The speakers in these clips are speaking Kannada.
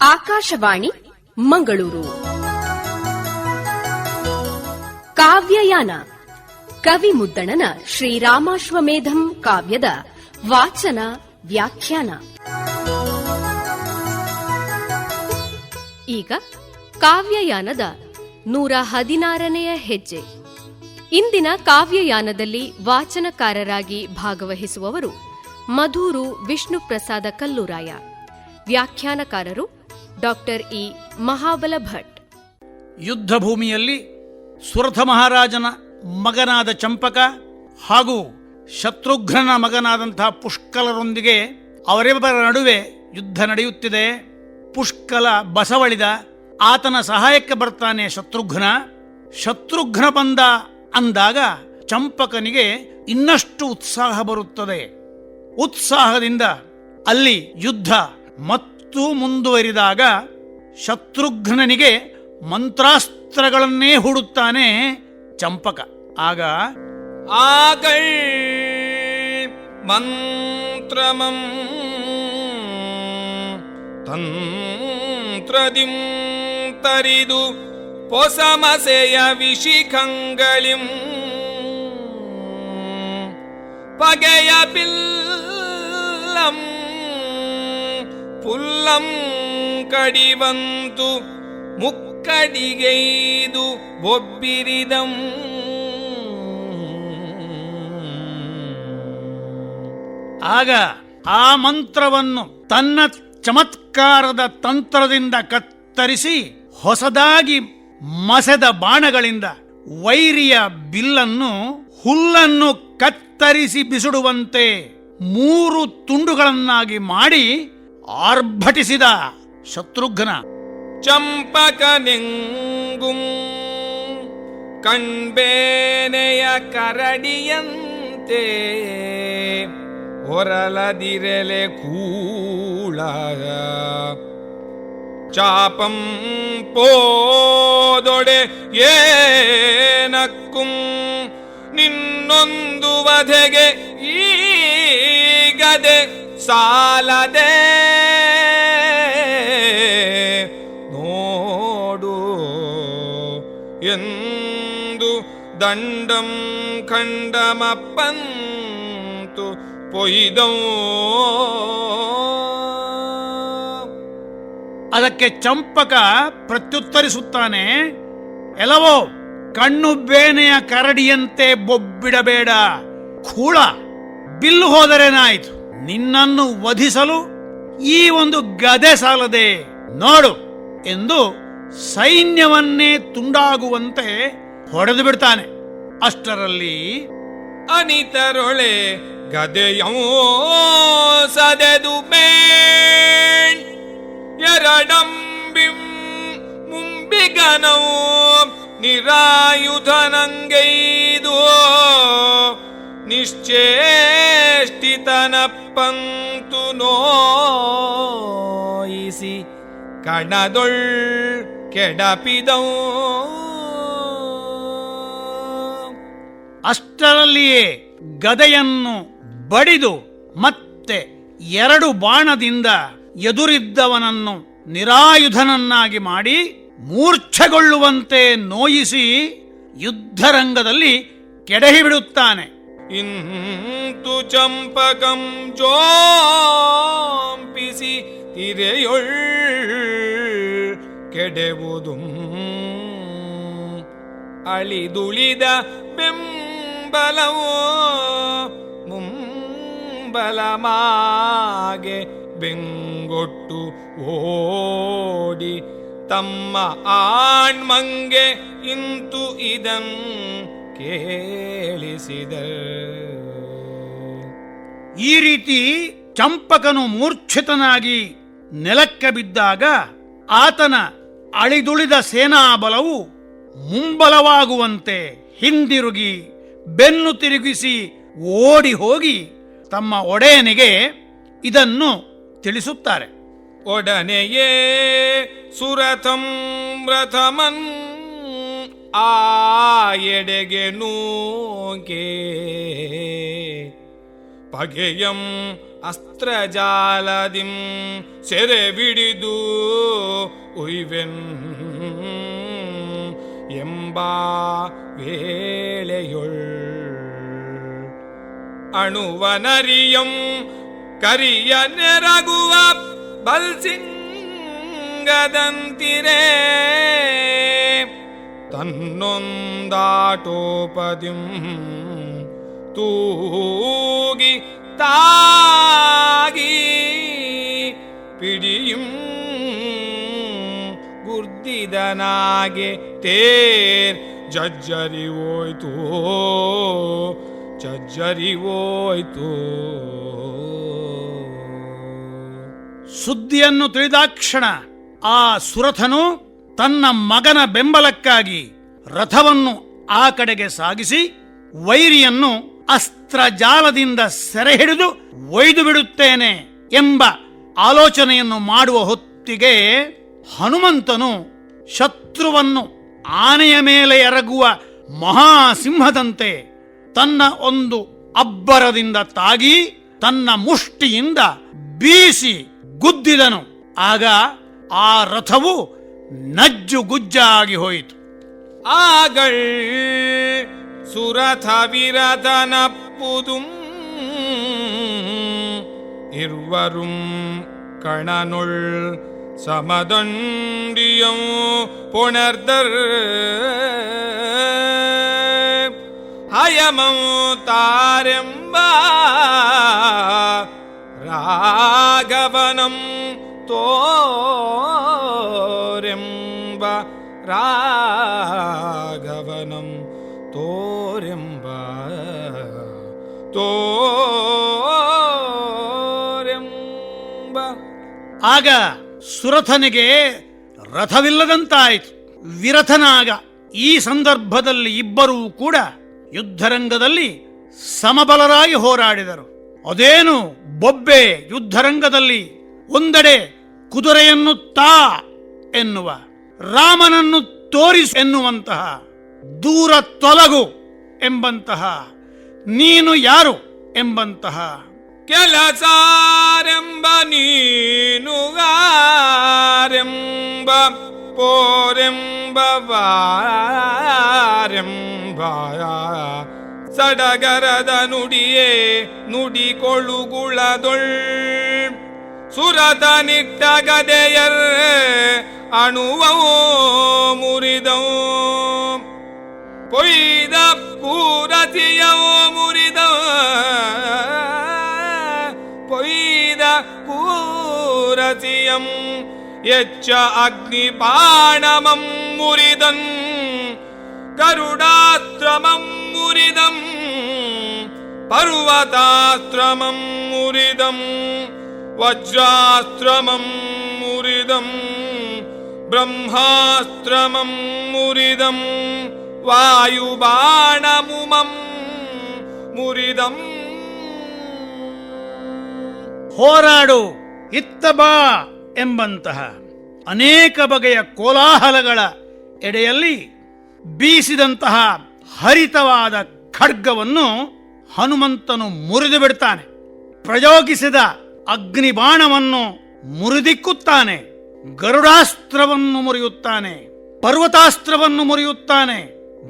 ಆಕಾಶವಾಣಿ, ಮಂಗಳೂರು. ಕಾವ್ಯಯಾನ ಕವಿ ಮುದ್ದಣನ ಶ್ರೀರಾಮಾಶ್ವಮೇಧಂ ಕಾವ್ಯದ ವಾಚನ, ವ್ಯಾಖ್ಯಾನ. ಈಗ ಕಾವ್ಯಯಾನದ ನೂರ ಹದಿನಾರನೆಯ ಹೆಜ್ಜೆ. ಇಂದಿನ ಕಾವ್ಯಯಾನದಲ್ಲಿ ವಾಚನಕಾರರಾಗಿ ಭಾಗವಹಿಸುವವರು ಮಧೂರು ವಿಷ್ಣು ಪ್ರಸಾದ ಕಲ್ಲೂರಾಯ. ವ್ಯಾಖ್ಯಾನಕಾರರು ಡಾಕ್ಟರ್ ಇ ಮಹಾಬಲ ಭಟ್ ಯುದ್ಧ ಭೂಮಿಯಲ್ಲಿ ಸುರಥ ಮಹಾರಾಜನ ಮಗನಾದ ಚಂಪಕ ಹಾಗೂ ಶತ್ರುಘ್ನನ ಮಗನಾದಂತಹ ಪುಷ್ಕಲರೊಂದಿಗೆ ಅವರಿಬ್ಬರ ನಡುವೆ ಯುದ್ಧ ನಡೆಯುತ್ತಿದೆ. ಪುಷ್ಕಲ ಬಸವಳಿದ ಆತನ ಸಹಾಯಕ್ಕೆ ಬರ್ತಾನೆ ಶತ್ರುಘ್ನ. ಶತ್ರುಘ್ನ ಬಂದ ಅಂದಾಗ ಚಂಪಕನಿಗೆ ಇನ್ನಷ್ಟು ಉತ್ಸಾಹ ಬರುತ್ತದೆ. ಉತ್ಸಾಹದಿಂದ ಅಲ್ಲಿ ಯುದ್ಧ ಮತ್ತು ಇಷ್ಟು ಮುಂದುವರಿದಾಗ ಶತ್ರುಘ್ನನಿಗೆ ಮಂತ್ರಾಸ್ತ್ರಗಳನ್ನೇ ಹುಡುತ್ತಾನೆ ಚಂಪಕ. ಆಗ, ಆಗೈ ಮಂತ್ರಮಂ ತಂತ್ರದಿಂ ತರಿದು ಪೊಸಮಸೆಯ ವಿಶಿಖಂಗಳಿಂ ಪಗೆಯ ಬಿಲ್ಲಂ முலம் ಕಡಿವಂತು ಮುಕ್ಕಡಿಗೈದು ಒಬ್ಬಿರಿದಂ. ಆಗ ಆ ಮಂತ್ರವನ್ನು ತನ್ನ ಚಮತ್ಕಾರದ ತಂತ್ರದಿಂದ ಕತ್ತರಿಸಿ ಹೊಸದಾಗಿ ಮಸೆದ ಬಾಣಗಳಿಂದ ವೈರಿಯ ಬಿಲ್ಲನ್ನು ಹುಲ್ಲನ್ನು ಕತ್ತರಿಸಿ ಬಿಸಿಡುವಂತೆ ಮೂರು ತುಂಡುಗಳನ್ನಾಗಿ ಮಾಡಿ ಆರ್ಭಟಿಸಿದ ಶತ್ರುಘ್ನ. ಚಂಪಕನೆಂಗುಂ ಕಣ್ಬೇನೆಯ ಕರಡಿಯಂತೆ ಹೊರಲದಿರೆಲೆ ಕೂಳ. ಚಾಪಂ ಪೋದೊಡೆ ಏನಕ್ಕುಂ ನಿನ್ನೊಂದು ವಧೆಗೆ ಈಗದೆ ಸಾಲದೆ ನೋಡು ಎಂದು ದಂಡಂ ಖಂಡಮಪ್ಪಂತು ಪೊಯ್ದೋ. ಅದಕ್ಕೆ ಚಂಪಕ ಪ್ರತ್ಯುತ್ತರಿಸುತ್ತಾನೆ, ಎಲ್ಲವೋ, ಕಣ್ಣು ಬೇನೆಯ ಕರಡಿಯಂತೆ ಬೊಬ್ಬಿಡಬೇಡ. ಕೂಳ, ಬಿಲ್ಲು ಹೋದರೇನಾಯಿತು ನಿನ್ನನ್ನು ವಧಿಸಲು ಈ ಒಂದು ಗದೆ ಸಾಲದೆ ನೋಡು ಎಂದು ಸೈನ್ಯವನ್ನೇ ತುಂಡಾಗುವಂತೆ ಹೊಡೆದು ಬಿಡ್ತಾನೆ. ಅಷ್ಟರಲ್ಲಿ ಅನಿತರೊಳೆ ಗದೆಯೋ ಸದೆದು ಎರಡಂಬಿಂ ಮುಂಬಿಗನೋ ನಿರಾಯುಧನಂಗೈದು ನಿಶ್ಚೇಷ್ಟಿತನಪ್ಪಂತು ನೋಯಿಸಿ ಕಣದೊಳ್ ಕೆಡಪಿದೌ ಅಷ್ಟರಲ್ಲಿಯೇ ಗದೆಯನ್ನು ಬಡಿದು ಮತ್ತೆ ಎರಡು ಬಾಣದಿಂದ ಎದುರಿದ್ದವನನ್ನು ನಿರಾಯುಧನನ್ನಾಗಿ ಮಾಡಿ ಮೂರ್ಛೆಗೊಳ್ಳುವಂತೆ ನೋಯಿಸಿ ಯುದ್ಧರಂಗದಲ್ಲಿ ಕೆಡಹಿಬಿಡುತ್ತಾನೆ. ಇಂತು ಚಂಪಕಂ ಜೋಂಪಿಸಿ ತಿರೆಯೊಳ್ ಕೆಡೆವುದು. ಅಳಿದುಳಿದ ಬೆಂಬಲವೋ ಮುಂಬಲಮಾಗೆ ಬೆಂಗೊಟ್ಟು ಓಡಿ ತಮ್ಮ ಆಣ್ಮಂಗೆ ಇಂತು ಇದನ್ ಕೇಳಿಸಿದ ಈ ರೀತಿ ಚಂಪಕನು ಮೂರ್ಛಿತನಾಗಿ ನೆಲಕ್ಕೆ ಬಿದ್ದಾಗ ಆತನ ಅಳಿದುಳಿದ ಸೇನಾಬಲವು ಮುಂಬಲವಾಗುವಂತೆ ಹಿಂದಿರುಗಿ ಬೆನ್ನು ತಿರುಗಿಸಿ ಓಡಿ ಹೋಗಿ ತಮ್ಮ ಒಡೆಯನಿಗೆ ಇದನ್ನು ತಿಳಿಸುತ್ತಾರೆ. ಒಡನೆಯೇ ಸುರಥಂ ರಥಮನ್ ಆ ಎಡೆಗೆ ನೂಗೆ. ಪಗೆಯಂ ಅಸ್ತ್ರಜಾಲದಿಂ ಸೆರೆ ಬಿಡಿದು ಉಯ್ವೆನ್. ಎಂಬ ವೇಳೆಯೊಳ್ ಅಣುವನರಿಯಂ ಕರಿಯ ನೆರಗುವ ಬಲ್ಸಿಂಗದಂತಿರೇ. ತನ್ನೊಂದಾಟೋಪದಿಂ ತೂಗಿ ತಾಗಿ പിടിയും ഗുർദിതനാകെ തേർ ജജ്ജരിവോയ്തോ ಜಜ್ಜರಿವೋಯ್ತು ಸುದ್ದಿಯನ್ನು ತಿಳಿದಾಕ್ಷಣ ಆ ಸುರಥನು ತನ್ನ ಮಗನ ಬೆಂಬಲಕ್ಕಾಗಿ ರಥವನ್ನು ಆ ಕಡೆಗೆ ಸಾಗಿಸಿ ವೈರಿಯನ್ನು ಅಸ್ತ್ರಜಾಲದಿಂದ ಸೆರೆ ಹಿಡಿದು ಒಯ್ದು ಬಿಡುತ್ತೇನೆ ಎಂಬ ಆಲೋಚನೆಯನ್ನು ಮಾಡುವ ಹೊತ್ತಿಗೆ ಹನುಮಂತನು ಶತ್ರುವನ್ನು ಆನೆಯ ಮೇಲೆ ಎರಗುವ ಮಹಾಸಿಂಹದಂತೆ ತನ್ನ ಒಂದು ಅಬ್ಬರದಿಂದ ತಾಗಿ ತನ್ನ ಮುಷ್ಟಿಯಿಂದ ಬೀಸಿ ಗುದ್ದಿದನು. ಆಗ ಆ ರಥವು ನಜ್ಜು ಗುಜ್ಜಾಗಿ ಹೋಯಿತು. ಆಗಳ್ ಸುರಥ ವಿರದನಪ್ಪುದುಂ ಇರುವರುಂ ಕಣನುಳ್ ಸಮದಂಡಿಯಂ ಪುಣರ್ದರ್ ಹಯಮಂ ತಾರೆಂಬ ರಾಘವನಂ ತೋರೆಂಬ ರಾಘವನಂ, ತೋರೆಂಬ ತೋರೆಂಬ. ಆಗ ಸುರಥನಿಗೆ ರಥವಿಲ್ಲದಂತಾಯಿತು. ವಿರಥನಾಗ ಈ ಸಂದರ್ಭದಲ್ಲಿ ಇಬ್ಬರೂ ಕೂಡ ಯುದ್ಧರಂಗದಲ್ಲಿ ಸಮಬಲರಾಗಿ ಹೋರಾಡಿದರು. ಅದೇನು ಬೊಬ್ಬೆ ಯುದ್ಧರಂಗದಲ್ಲಿ ಒಂದೆಡೆ ಕುದುರೆಯನ್ನು ತಾ ಎನ್ನುವ, ರಾಮನನ್ನು ತೋರಿಸು ಎನ್ನುವಂತಹ ದೂರ ತೊಲಗು ಎಂಬಂತಹ, ನೀನು ಯಾರು ಎಂಬಂತಹ. ಕೆಲಸಾರೆಂಬ ನೀನುಗಾರೆಂಬ, ಪೋರೆಂಬ ವಾರೆಂಬ, ಸಡಗರದ ನುಡಿಯೇ ನುಡಿಕೊಳ್ಳುಗುಳದೊಳ್ ಸುರದ ನಿಟ್ಟ ಗದೆಯರ್ ಅಣುವೋ ಮುರಿದವು பொய்த பூரதியவோ முரிதம் பொய்த பூரதியம் எச்ச அக்னி பாணமம் முரிதன் கருடாத்திரமம் முரிதம் பர்வதாஸ்திரமம் முரிதம் ವಜ್ರಾಶ್ರಮಂ ಮುರಿದಂ ಬ್ರಹ್ಮಾಶ್ರಮಂ ಮುರಿದಂ वायुबाणमुमं ಮುರಿದಂ. ಹೋರಾಡು, ಇತ್ತ ಬಾ ಎಂಬಂತಹ ಅನೇಕ ಬಗೆಯ ಕೋಲಾಹಲಗಳ ಎಡೆಯಲ್ಲಿ ಬೀಸಿದಂತಹ ಹರಿತವಾದ ಖಡ್ಗವನ್ನು ಹನುಮಂತನು ಮುರಿದು ಬಿಡ್ತಾನೆ. ಪ್ರಯೋಗಿಸಿದ ಅಗ್ನಿಬಾಣವನ್ನು ಮುರಿದಿಕ್ಕುತ್ತಾನೆ, ಗರುಡಾಸ್ತ್ರವನ್ನು ಮುರಿಯುತ್ತಾನೆ, ಪರ್ವತಾಸ್ತ್ರವನ್ನು ಮುರಿಯುತ್ತಾನೆ,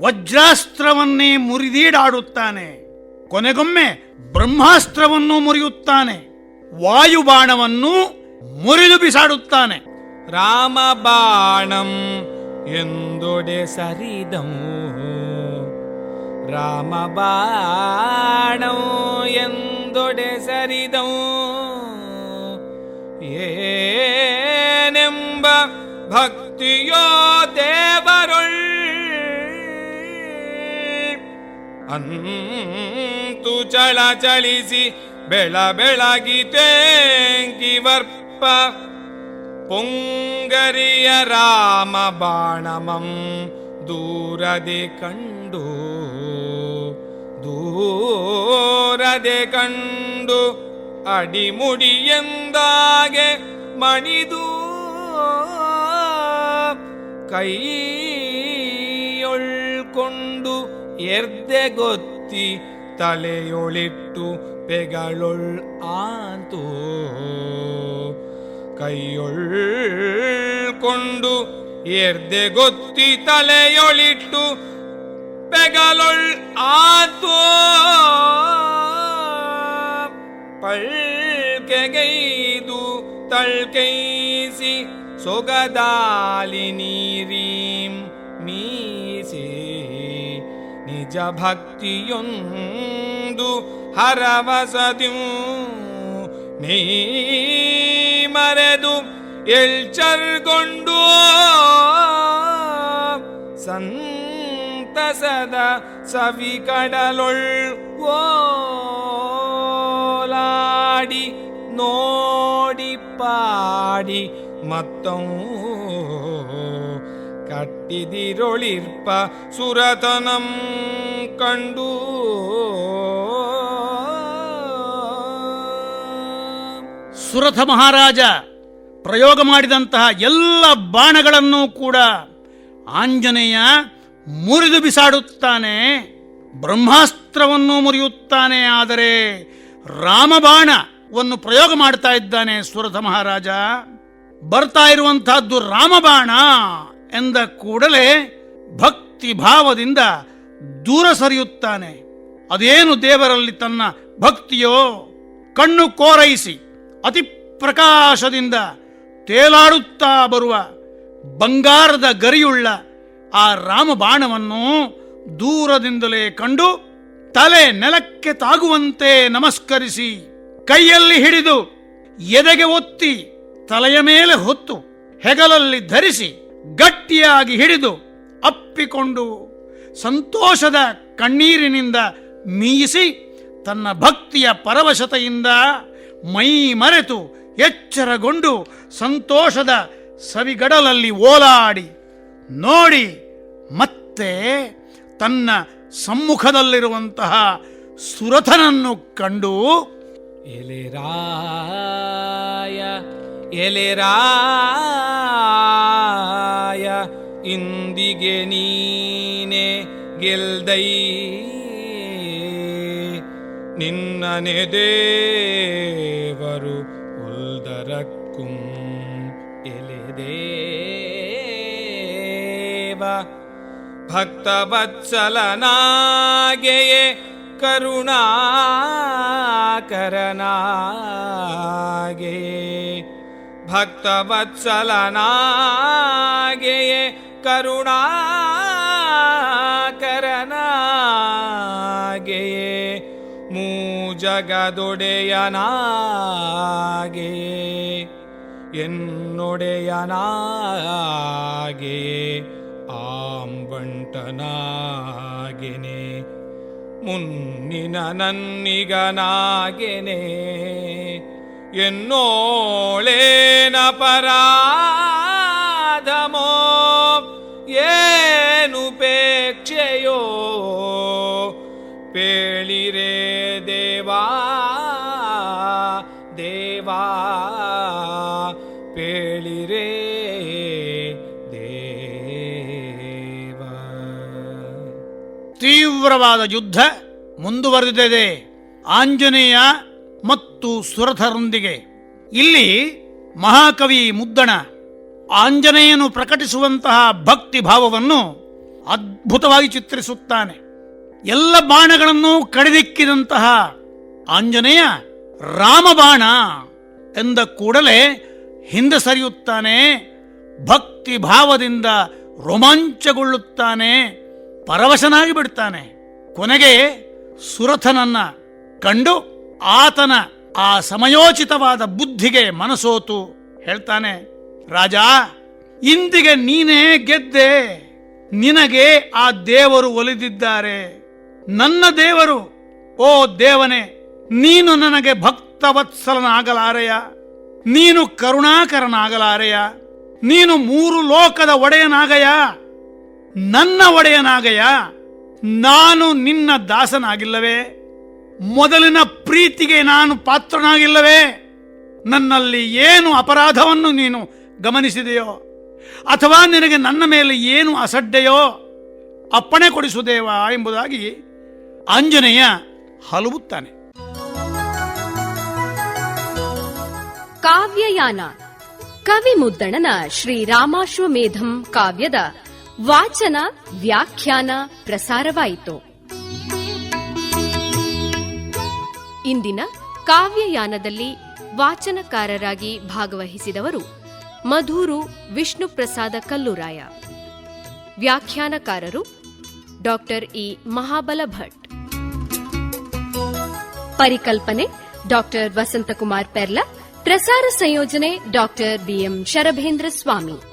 ವಜ್ರಾಸ್ತ್ರವನ್ನೇ ಮುರಿದೀಡಾಡುತ್ತಾನೆ, ಕೊನೆಗೊಮ್ಮೆ ಬ್ರಹ್ಮಾಸ್ತ್ರವನ್ನು ಮುರಿಯುತ್ತಾನೆ, ವಾಯುಬಾಣವನ್ನು ಮುರಿದು ಬಿಸಾಡುತ್ತಾನೆ. ರಾಮ ಬಾಣಂ ಎಂದೊಡೆ ಸರಿದಂ ರಾಮ ಬಾಣಂ ಎಂದೊಡೆ ಸರಿದಂ. ಏನೆಂಬ ಭಕ್ತಿಯೋ ದೇವರೊಳ್ ಅಂತೂ ಚಳ ಚಳಿಸಿ ಬೆಳ ಬೆಳಗಿ ತೇಂಗಿ ವರ್ಪ ಪೊಂಗರಿಯ ರಾಮ ಬಾಣಮಂ ದೂರದೆ ಕಂಡು ದೂರದೆ ಕಂಡು ಅಡಿಮುಡಿ ಎಂದಾಗೆ ಮಣಿದು ಕೈಯೊಳ್ಕೊಂಡು ಎರ್ದೆ ಗೊತ್ತಿ ತಲೆಯೊಳಿಟ್ಟು ಪೆಗಳೊಳ್ ಆಂತು ಕೈಯೊಳ್ಕೊಂಡು ಎರ್ದೆ ಗೊತ್ತಿ ತಲೆಯೊಳಿಟ್ಟು ಪೆಗಳೊಳ್ ಆತೋ ಪಳ್ಕೆಗೈದು ತಳ್ಕೈಸಿ ಸೊಗದಾಲಿ ನೀರೀಂ ಮೀಸೆ ನಿಜ ಭಕ್ತಿಯೊಂದು ಹರವಸದ್ಯೂ ಮೀ ಮರೆದು ಎಲ್ಚರ್ಗೊಂಡು ಸಂತಸದ ಸವಿ ಕಡಲೊಳ್ ಓಲಾಡಿ ನೋಡಿ ಪಾಡಿ ಮತ್ತೂ ಕಟ್ಟಿದಿರೊಳಿರ್ಪ ಸುರತನಂ ಕಂಡು ಸುರಥ ಮಹಾರಾಜ ಪ್ರಯೋಗ ಮಾಡಿದಂತಹ ಎಲ್ಲ ಬಾಣಗಳನ್ನು ಕೂಡ ಆಂಜನೇಯ ಮುರಿದು ಬಿಸಾಡುತ್ತಾನೆ, ಬ್ರಹ್ಮಾಸ್ತ್ರವನ್ನು ಮುರಿಯುತ್ತಾನೆ, ಆದರೆ ರಾಮಬಾಣವನ್ನು ಪ್ರಯೋಗ ಮಾಡ್ತಾ ಇದ್ದಾನೆ ಸುರಥ ಮಹಾರಾಜ. ಬರ್ತಾ ಇರುವಂತಹದ್ದು ರಾಮಬಾಣ ಎಂದ ಕೂಡಲೇ ಭಕ್ತಿ ಭಾವದಿಂದ ದೂರ ಸರಿಯುತ್ತಾನೆ. ಅದೇನು ದೇವರಲ್ಲಿ ತನ್ನ ಭಕ್ತಿಯೋ? ಕಣ್ಣು ಕೋರೈಸಿ ಅತಿ ಪ್ರಕಾಶದಿಂದ ತೇಲಾಡುತ್ತಾ ಬರುವ ಬಂಗಾರದ ಗರಿಯುಳ್ಳ ಆ ರಾಮಬಾಣವನ್ನು ದೂರದಿಂದಲೇ ಕಂಡು ತಲೆ ನೆಲಕ್ಕೆ ತಾಗುವಂತೆ ನಮಸ್ಕರಿಸಿ ಕೈಯಲ್ಲಿ ಹಿಡಿದು ಎದೆಗೆ ಒತ್ತಿ ತಲೆಯ ಮೇಲೆ ಹೊತ್ತು ಹೆಗಲಲ್ಲಿ ಧರಿಸಿ ಗಟ್ಟಿಯಾಗಿ ಹಿಡಿದು ಅಪ್ಪಿಕೊಂಡು ಸಂತೋಷದ ಕಣ್ಣೀರಿನಿಂದ ಮೀಯಿಸಿ ತನ್ನ ಭಕ್ತಿಯ ಪರವಶತೆಯಿಂದ ಮೈ ಮರೆತು ಎಚ್ಚರಗೊಂಡು ಸಂತೋಷದ ಸವಿಗಡಲಲ್ಲಿ ಓಲಾಡಿ ನೋಡಿ ಮತ್ತೆ ತನ್ನ ಸಮ್ಮುಖದಲ್ಲಿರುವಂತಹ ಸುರಥನನ್ನು ಕಂಡು ಎಲೆರಾಯ ಎಲೆರಾಯ ಇಂದಿಗೆ ನೀನೆ ಗೆಲ್ದೈ. ನಿನ್ನನೆ ಭಕ್ತವತ್ಸಲನಾಗೆಯೇ ಕರುಣಾಕರನಾಗೆಯೇ ಭಕ್ತವತ್ಸಲನಾಗೆಯೇ ಕರುಣಾಕರನಾಗೆಯೇ. ಮೂ ಜಗದೊಡೆಯನಾಗೆಯೇ ಎನ್ನೊಡೆಯನಾಗೆಯೇ. ನನ್ನಿಗನಾಗೆನೆ ಮುನ್ನಿನ ನನ್ನಿಗನಾಗೆನೆ ಎನ್ನೋಳೇನ ಪರ ತೀವ್ರವಾದ ಯುದ್ಧ ಮುಂದುವರೆದಿದೆ. ಆಂಜನೇಯ ಮತ್ತು ಸುರಥರೊಂದಿಗೆ. ಇಲ್ಲಿ ಮಹಾಕವಿ ಮುದ್ದಣ ಆಂಜನೇಯನು ಪ್ರಕಟಿಸುವಂತಹ ಭಕ್ತಿ ಭಾವವನ್ನು ಅದ್ಭುತವಾಗಿ ಚಿತ್ರಿಸುತ್ತಾನೆ. ಎಲ್ಲ ಬಾಣಗಳನ್ನು ಕಡಿದಿಕ್ಕಿದಂತಹ ಆಂಜನೇಯ ರಾಮಬಾಣ ಎಂದ ಕೂಡಲೇ ಹಿಂದೆ ಸರಿಯುತ್ತಾನೆ ಭಕ್ತಿ ಭಾವದಿಂದ ರೋಮಾಂಚಗೊಳ್ಳುತ್ತಾನೆ ಪರವಶನಾಗಿ ಬಿಡ್ತಾನೆ ಕೊನೆಗೆ ಸುರಥನನ್ನ ಕಂಡು ಆತನ ಆ ಸಮಯೋಚಿತವಾದ ಬುದ್ಧಿಗೆ ಮನಸೋತು. ಹೇಳ್ತಾನೆ, ರಾಜ, ಇಂದಿಗೆ ನೀನೇ ಗೆದ್ದೆ. ನಿನಗೆ ಆ ದೇವರು ಒಲಿದಿದ್ದಾರೆ. ನನ್ನ ದೇವರು, ಓ ದೇವನೇ, ನೀನು ನನಗೆ ಭಕ್ತವತ್ಸಲನಾಗಲಾರೆಯ? ನೀನು ಕರುಣಾಕರನಾಗಲಾರೆಯ? ನೀನು ಮೂರು ಲೋಕದ ಒಡೆಯನಾಗಯ? ನನ್ನ ಒಡೆಯನಾಗಯ ನಾನು ನಿನ್ನ ದಾಸನಾಗಿಲ್ಲವೇ? ಮೊದಲಿನ ಪ್ರೀತಿಗೆ ನಾನು ಪಾತ್ರನಾಗಿಲ್ಲವೇ? ನನ್ನಲ್ಲಿ ಏನು ಅಪರಾಧವನ್ನು ನೀನು ಗಮನಿಸಿದೆಯೋ? ಅಥವಾ ನಿನಗೆ ನನ್ನ ಮೇಲೆ ಏನು ಅಸಡ್ಡೆಯೋ? ಅಪ್ಪಣೆ ಕೊಡಿಸುದೇವ ಎಂಬುದಾಗಿ ಆಂಜನೇಯ ಹಲವುತ್ತಾನೆ ಕಾವ್ಯಯಾನ ಕವಿ ಮುದ್ದಣನ ಶ್ರೀರಾಮಾಶ್ವಮೇಧಂ ಕಾವ್ಯದ ವಾಚನ, ವ್ಯಾಖ್ಯಾನ ಪ್ರಸಾರವಾಯಿತು. ಇಂದಿನ ಕಾವ್ಯಯಾನದಲ್ಲಿ ವಾಚನಕಾರರಾಗಿ ಭಾಗವಹಿಸಿದವರು ಮಧೂರು ವಿಷ್ಣುಪ್ರಸಾದ ಕಲ್ಲುರಾಯ. ವ್ಯಾಖ್ಯಾನಕಾರರು ಡಾಕ್ಟರ್ ಇ ಮಹಾಬಲ ಭಟ್ ಪರಿಕಲ್ಪನೆ ಡಾಕ್ಟರ್ ವಸಂತಕುಮಾರ್ ಪೆರ್ಲ. ಪ್ರಸಾರ ಸಂಯೋಜನೆ ಡಾಕ್ಟರ್ ಬಿಎಂ ಶರಭೇಂದ್ರ ಸ್ವಾಮಿ.